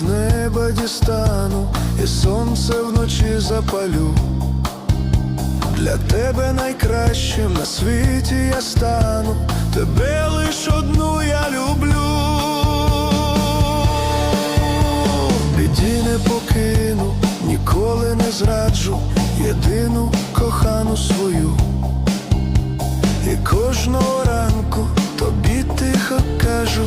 з неба дістану, і сонце вночі запалю. Для тебе найкращим на світі я стану, тебе лиш одну я люблю, біді не покину, ніколи не зраджу єдину кохану свою. І кожного ранку тобі тихо кажу.